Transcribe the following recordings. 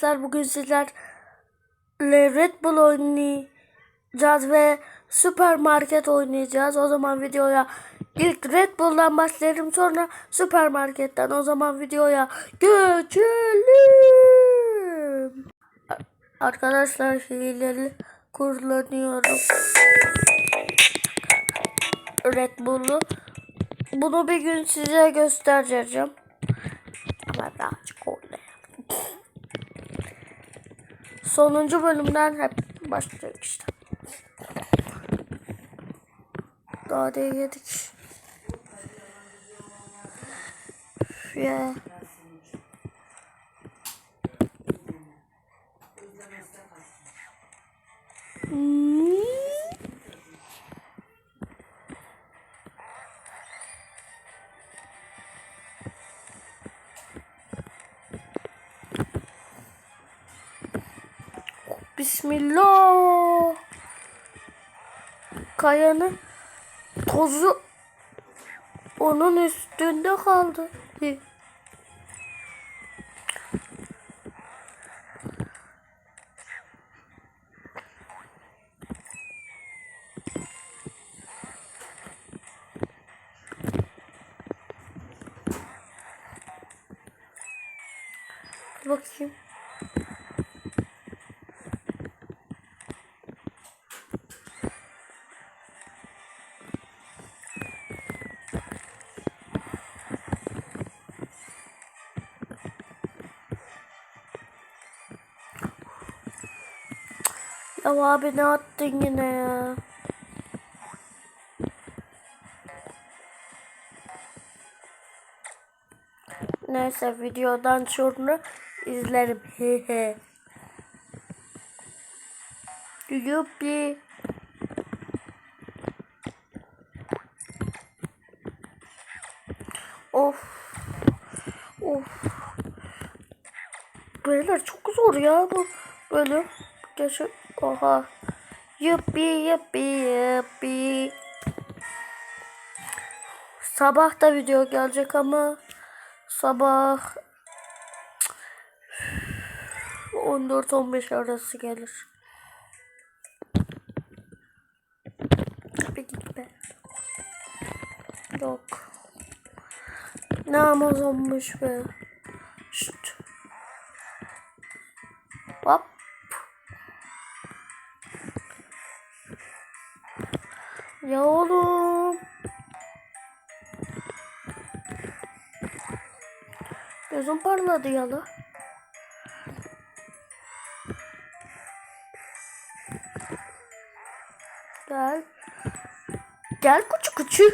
arkadaşlar bugün sizlerle Red Bull oynayacağız ve süpermarket oynayacağız. O zaman videoya ilk Red Bull'dan başlayalım sonra süpermarketten. O zaman videoya geçelim. Arkadaşlar hileleri kullanıyorum. Red Bull'u. Bunu bir gün size göstereceğim. Ama birazcık oynayalım. Sonuncu bölümden hep başlıyor işte. Daha da yedik. Ya. Hmm. Bismillah. Kayanın tozu onun üstünde kaldı. Bakayım. Ya abi ne attın yine ya? Neyse videodan sonra izlerim. Hehe. Yuppi. Of. Of. Beyler çok zor ya bu bölüm. Geçin. Oha. Yuppi yuppi yuppi. Sabah da video gelecek ama sabah 14-15 arası gelir. Bir git be. Yok. Ne Amazonmuş be. Şşt. Hop. Ya oğlum. Gözüm parladı ya la. Gel. Gel kuçu kuçu.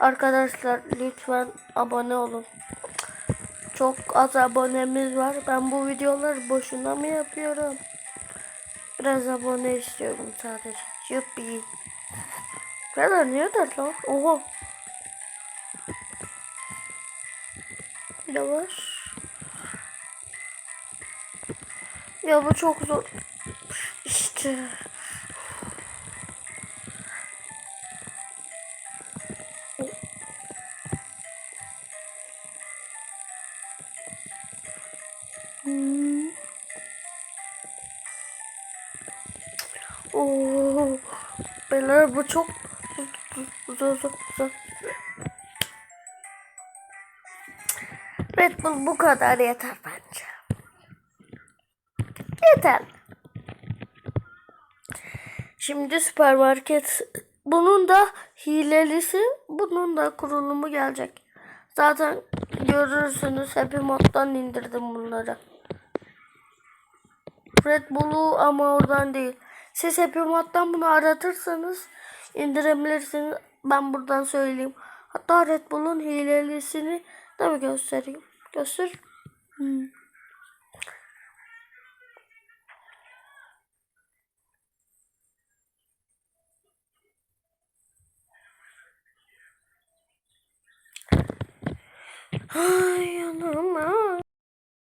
Arkadaşlar lütfen abone olun. Çok az abonemiz var. Ben bu videoları boşuna mı yapıyorum? Biraz abone istiyorum sadece. Yuppi. Kadar niye der lan? Oha. Yavaş. Ya bu çok zor. İşte. Oo, beyler bu çok zor zor zor. Red Bull bu kadar yeter bence. Yeter. Şimdi süpermarket bunun da hilelisi bunun da kurulumu gelecek. Zaten görürsünüz Happy Mod'dan indirdim bunları. Red Bull'u ama oradan değil. Siz Happy bunu aratırsanız indirebilirsiniz. Ben buradan söyleyeyim. Hatta Red Bull'un hilelisini de mi göstereyim? Göster. Hmm. Anam